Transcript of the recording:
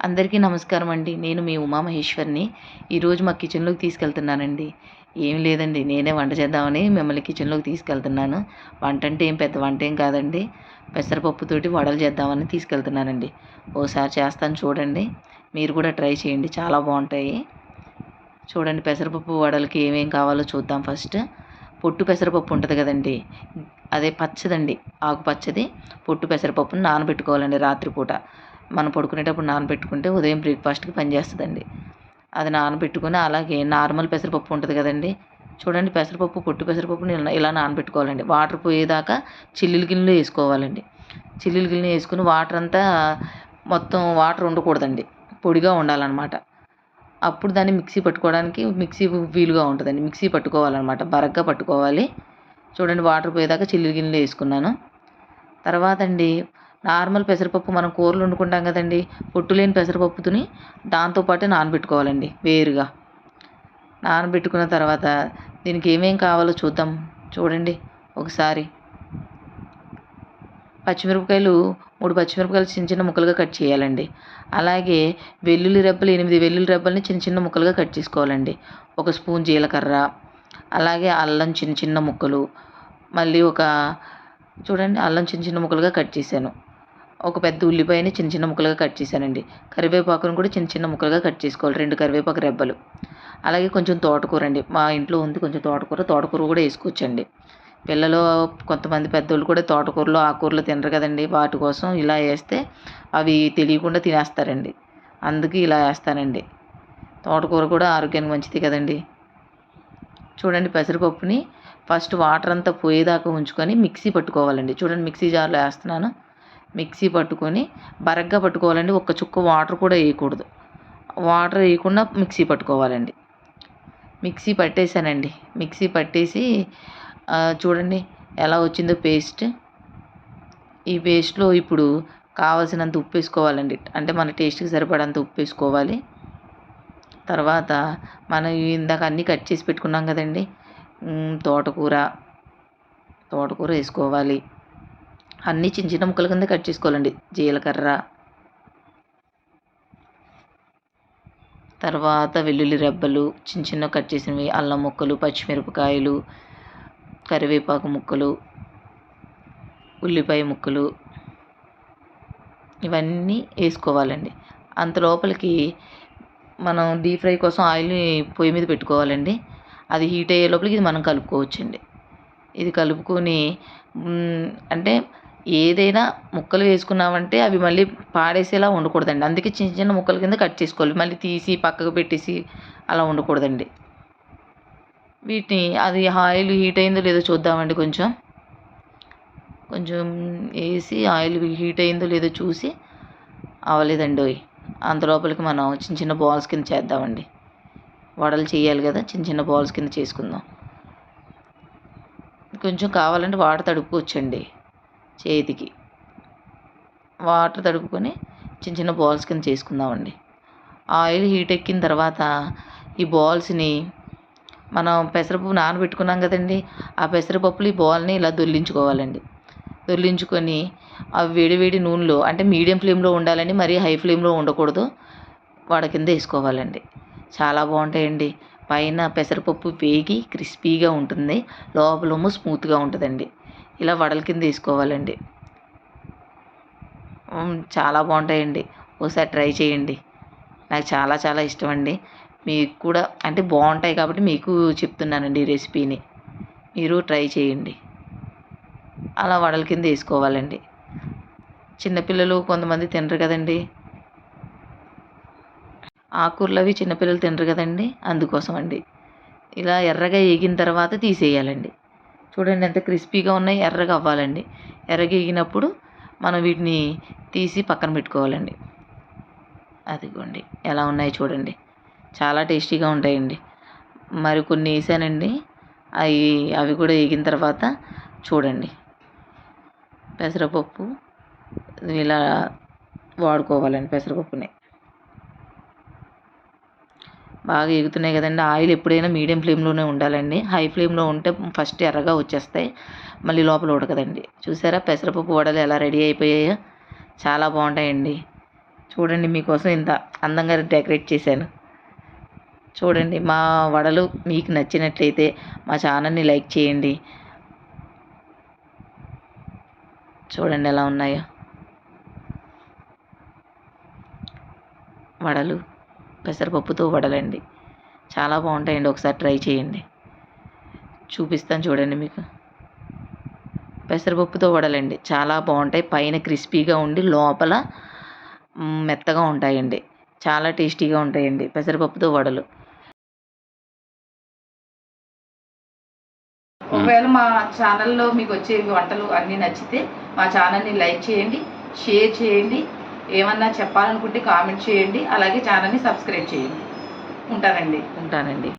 అందరికీ నమస్కారం అండి. నేను మీ ఉమామహేశ్వర్ని ఈరోజు మా కిచెన్లోకి తీసుకెళ్తున్నానండి. ఏం లేదండి నేనే వంట చేద్దామని మిమ్మల్ని కిచెన్లోకి తీసుకెళ్తున్నాను. వంట అంటే ఏం పెద్ద వంట ఏం కాదండి. పెసరపప్పుతోటి వడలు చేద్దామని తీసుకెళ్తున్నానండి. ఓసారి చేస్తాను చూడండి. మీరు కూడా ట్రై చేయండి చాలా బాగుంటాయి. చూడండి పెసరపప్పు వడలకి ఏమేం కావాలో చూద్దాం ఫస్ట్. పొట్టు పెసరపప్పు ఉంటుంది కదండి అదే పచ్చదండి ఆకు పచ్చది పొట్టు పెసరపప్పుని నానబెట్టుకోవాలండి రాత్రిపూట. మనం పడుకునేటప్పుడు నానబెట్టుకుంటే ఉదయం బ్రేక్ఫాస్ట్కి పనిచేస్తుందండి అది నానబెట్టుకుని అలాగే నార్మల్ పెసరపప్పు ఉంటుంది కదండి. చూడండి పెసరపప్పు పొట్టు పెసరపప్పుని ఇలా ఇలా నానబెట్టుకోవాలండి. వాటర్ పోయేదాకా చిల్లులు గిన్నెలు వేసుకోవాలండి. చిల్లులు గిన్నె వేసుకుని వాటర్ అంతా మొత్తం వాటర్ ఉండకూడదండి. పొడిగా ఉండాలన్నమాట. అప్పుడు దాన్ని మిక్సీ పట్టుకోవడానికి మిక్సీ వీలుగా ఉంటుందండి. మిక్సీ పట్టుకోవాలన్నమాట. బరగ్గా పట్టుకోవాలి. చూడండి వాటర్ పోయేదాకా చిల్లులు గిన్నెలు వేసుకున్నాను. తర్వాత అండి నార్మల్ పెసరపప్పు మనం కూరలు వండుకుంటాం కదండి. పొట్టు లేని పెసరపప్పుని దాంతోపాటే నానబెట్టుకోవాలండి వేరుగా. నానబెట్టుకున్న తర్వాత దీనికి ఏమేం కావాలో చూద్దాం. చూడండి ఒకసారి. పచ్చిమిరపకాయలు మూడు పచ్చిమిరపకాయలు చిన్న చిన్న ముక్కలుగా కట్ చేయాలండి. అలాగే వెల్లుల్లి రెబ్బలు ఎనిమిది వెల్లుల్లి రెబ్బల్ని చిన్న చిన్న ముక్కలుగా కట్ చేసుకోవాలండి. ఒక స్పూన్ జీలకర్ర అలాగే అల్లం చిన్న చిన్న ముక్కలు. మళ్ళీ ఒక చూడండి అల్లం చిన్న చిన్న ముక్కలుగా కట్ చేశాను. ఒక పెద్ద ఉల్లిపాయని చిన్న చిన్న ముక్కలుగా కట్ చేశానండి. కరివేపాకును కూడా చిన్న చిన్న ముక్కలుగా కట్ చేసుకోవాలి. రెండు కరివేపాకు రెబ్బలు. అలాగే కొంచెం తోటకూర అండి. మా ఇంట్లో ఉంది కొంచెం తోటకూర. తోటకూర కూడా వేసుకోవచ్చండి. పిల్లలు కొంతమంది పెద్దోళ్ళు కూడా తోటకూరలో ఆకుకూరలు తినరు కదండి. వాటి కోసం ఇలా వేస్తే అవి తెలియకుండా తినేస్తారండి. అందుకే ఇలా వేస్తానండి. తోటకూర కూడా ఆరోగ్యానికి మంచిది కదండి. చూడండి పెసరపప్పుని ఫస్ట్ వాటర్ అంతా పోయేదాకా ఉంచుకొని మిక్సీ పట్టుకోవాలండి. చూడండి మిక్సీ జార్లో వేస్తున్నాను. మిక్సీ పట్టుకొని బరగ్గా పట్టుకోవాలండి. ఒక్క చుక్క వాటర్ కూడా వేయకూడదు. వాటర్ వేయకుండా మిక్సీ పట్టుకోవాలండి. మిక్సీ పట్టేశానండి. మిక్సీ పట్టేసి చూడండి ఎలా వచ్చిందో పేస్ట్. ఈ పేస్ట్లో ఇప్పుడు కావాల్సినంత ఉప్పు వేసుకోవాలండి. అంటే మన టేస్ట్కి సరిపడంత ఉప్పు వేసుకోవాలి. తర్వాత మనం ఇందాక అన్నీ కట్ చేసి పెట్టుకున్నాం కదండి. తోటకూర. తోటకూర వేసుకోవాలి. అన్నీ చిన్న చిన్న ముక్కల కింద కట్ చేసుకోవాలండి. జీలకర్ర. తర్వాత వెల్లుల్లి రెబ్బలు చిన్న చిన్న కట్ చేసినవి అల్లం ముక్కలు పచ్చిమిరపకాయలు కరివేపాకు ముక్కలు ఉల్లిపాయ ముక్కలు. ఇవన్నీ వేసుకోవాలండి. అంత లోపలికి మనం డీప్ ఫ్రై కోసం ఆయిల్ని పొయ్యి మీద పెట్టుకోవాలండి. అది హీట్ అయ్యే లోపలికి ఇది మనం కలుపుకోవచ్చండి. ఇది కలుపుకొని అంటే ఏదైనా ముక్కలు వేసుకున్నామంటే అవి మళ్ళీ పాడేసేలా ఉండకూడదండి. అందుకే చిన్న చిన్న ముక్కల కింద కట్ చేసుకోవాలి. మళ్ళీ తీసి పక్కకు పెట్టేసి అలా ఉండకూడదండి. వీటిని అది ఆయిల్ హీట్ అయిందో లేదో చూద్దామండి కొంచెం. కొంచెం వేసి ఆయిల్ హీట్ అయిందో లేదో చూసి అవ్వలేదండి అంత లోపలికి మనం చిన్న చిన్న బాల్స్ కింద చేద్దామండి. వడలు చేయాలి కదా చిన్న చిన్న బాల్స్ కింద చేసుకుందాం. కొంచెం కావాలంటే వాటర్ తడుపుకోవచ్చండి. చేతికి. వాటర్ తడుపుకొని చిన్న చిన్న బాల్స్ కింద చేసుకుందామండి. ఆయిల్ హీట్ ఎక్కిన తర్వాత ఈ బాల్స్ని మనం పెసరపప్పు నానబెట్టుకున్నాం కదండి ఆ పెసరపప్పులు ఈ బాల్ని ఇలా దొల్లించుకోవాలండి. దొల్లించుకొని ఆ వేడివేడి నూనెలో అంటే మీడియం ఫ్లేమ్లో ఉండాలండి మరీ హై ఫ్లేమ్లో ఉండకూడదు. వాడ కింద వేసుకోవాలండి. చాలా బాగుంటాయండి. పైన పెసరపప్పు వేగి క్రిస్పీగా ఉంటుంది లోపలేమో స్మూత్గా ఉంటుందండి. ఇలా వడల కింద తీసుకోవాలండి చాలా బాగుంటాయండి. ఒకసారి ట్రై చేయండి. నాకు చాలా చాలా ఇష్టం అండి మీకు కూడా అంటే బాగుంటాయి కాబట్టి మీకు చెప్తున్నానండి ఈ రెసిపీని. మీరు ట్రై చేయండి. అలా వడల కింద వేసుకోవాలండి. చిన్నపిల్లలు కొంతమంది తినరు కదండి. ఆకుకూరలు అవి చిన్నపిల్లలు తినరు కదండి. అందుకోసం అండి ఇలా ఎర్రగా వేగిన తర్వాత తీసేయాలండి. చూడండి ఎంత క్రిస్పీగా ఉన్నాయి. ఎర్రగా అవ్వాలండి. ఎర్రగేగినప్పుడు మనం వీటిని తీసి పక్కన పెట్టుకోవాలండి. అదిగోండి. ఎలా ఉన్నాయి చూడండి. చాలా టేస్టీగా ఉంటాయండి. మరి కొన్ని వేసానండి. అవి అవి కూడా వేగిన తర్వాత చూడండి. పెసరపప్పు ఇలా వాడుకోవాలండి పెసరపప్పుని. బాగా ఎగుతున్నాయి కదండి. ఆయిల్ ఎప్పుడైనా మీడియం ఫ్లేమ్లోనే ఉండాలండి. హై ఫ్లేమ్లో ఉంటే ఫస్ట్ ఎర్రగా వచ్చేస్తాయి. మళ్ళీ లోపల ఉడకదండి. చూసారా? పెసరపప్పు వడలు ఎలా రెడీ అయిపోయాయో. చాలా బాగుంటాయండి. చూడండి మీకోసం ఇంత అందంగా డెకరేట్ చేశాను. చూడండి మా వడలు మీకు నచ్చినట్లయితే మా ఛానల్ని లైక్ చేయండి. చూడండి ఎలా ఉన్నాయో. వడలు. పెసరపప్పుతో వడలండి. చాలా బాగుంటాయండి. ఒకసారి ట్రై చేయండి. చూపిస్తాను చూడండి మీకు. పెసరపప్పుతో వడలండి. చాలా బాగుంటాయి. పైన క్రిస్పీగా ఉండి లోపల మెత్తగా ఉంటాయండి. చాలా టేస్టీగా ఉంటాయండి పెసరపప్పుతో వడలు. ఒకవేళ మా ఛానల్లో మీకు వచ్చే వంటలు అన్నీ నచ్చితే మా ఛానల్ని లైక్ చేయండి షేర్ చేయండి. ఏమన్నా చెప్పాలనుకుంటే కామెంట్ చేయండి. అలాగే ఛానల్ని సబ్స్క్రైబ్ చేయండి. ఉంటానండి. ఉంటానండి.